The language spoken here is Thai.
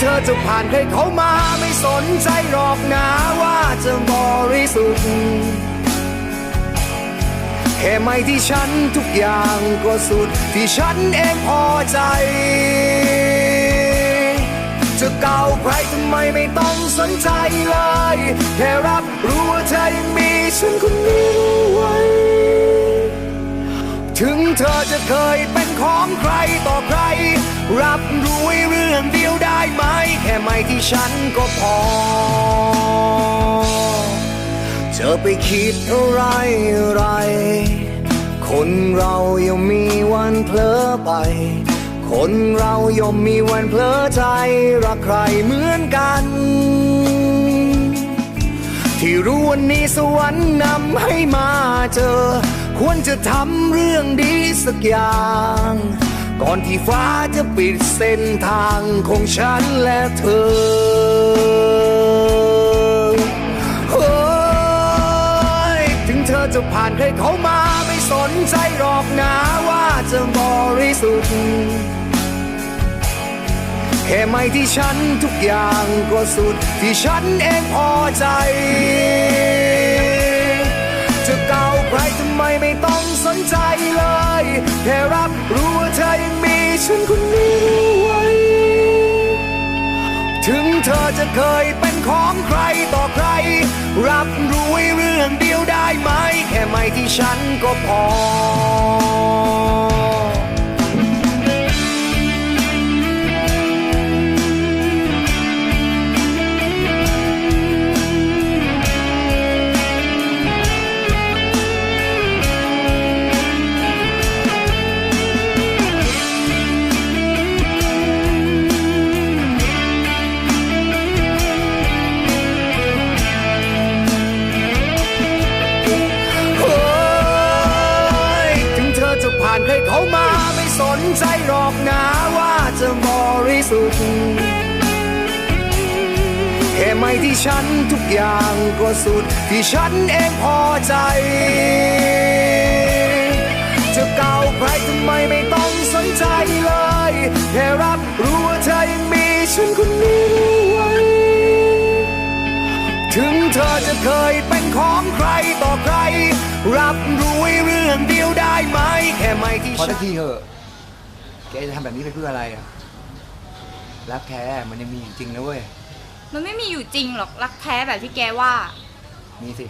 เธอจะผ่านใครเขามาไม่สนใจหรอกนะว่าจะบริสุทธิ์แค่ไม่ที่ฉันทุกอย่างก็สุดที่ฉันเองพอใจจะเก่าใครทำไมไม่ต้องสนใจเลย แค่รับรู้ว่าเธอยังมีฉันคนนี้ไว้ ถึงเธอจะเคยเป็นของใครต่อใคร ได้ไหม แค่ไม่ที่ฉันก็พอจะไปคิดอะไรอะไร คนเราย่อมมีวันเพลอไป คนเราย่อมมีวันเพลอใจ รักใครเหมือนกัน ที่รู้วันนี้สวรรค์นำให้มาเจอ ควรจะทำเรื่องดีสักอย่าง ก่อนที่ฟ้าจะปิดเส้นทางของฉันและเธอโอ้ยถึงเธอจะผ่านใครเขามาไม่สนใจหรอกนะว่าจะบริสุทธิ์แค่ไม่ที่ฉันทุกอย่างก็สุดที่ฉันเองพอใจ จะเก่าใครทำไมไม่ต้องสนใจเลย แค่รับรู้ว่าเธอยังมีฉันคนนี้ไว้ ถึงเธอจะเคยเป็นของใครต่อใคร รับรู้ไว้เรื่องเดียวได้ไหม แค่ไม่ที่ฉันก็พอ สุทธิ์แค่ไม่ที่ฉันทุกอย่างก็สุด ที่ฉันเองพอใจ จะเก่าใครทำไมไม่ต้องสนใจเลย แค่รับรู้ว่าเธอยังมีฉันคนนี้ไว้ ถึงเธอจะเคยเป็นของใครต่อใคร รับรู้เรื่องเดียวได้ไหม แค่ไม่ที่พอฉัสักทีเถอะ แกจะทำแบบนี้ไปเพื่ออะไรอะ รักแท้มันยังมีอยู่จริงนะเว้ย มันไม่มีอยู่จริงหรอกรักแท้แบบที่แกว่า มีสิ